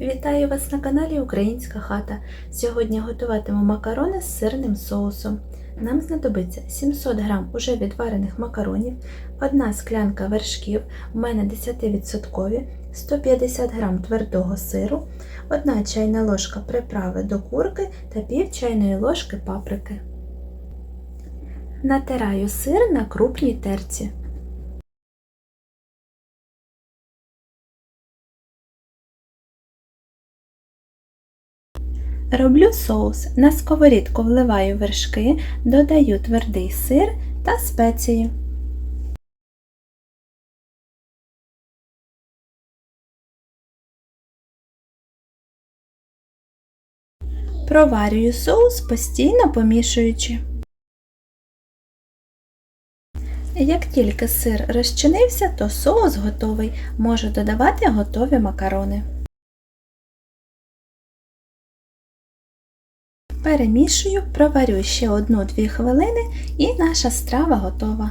Вітаю вас на каналі Українська хата. Сьогодні готуватиму макарони з сирним соусом. Нам знадобиться 700 г уже відварених макаронів, 1 склянка вершків, у мене 10%, 150 г твердого сиру, 1 чайна ложка приправи до курки та пів чайної ложки паприки. Натираю сир на крупній терці. Роблю соус. На сковорідку вливаю вершки, додаю твердий сир та спеції. Проварюю соус, постійно помішуючи. Як тільки сир розчинився, то соус готовий. Можу додавати готові макарони. Перемішую, проварю ще 1-2 хвилини і наша страва готова.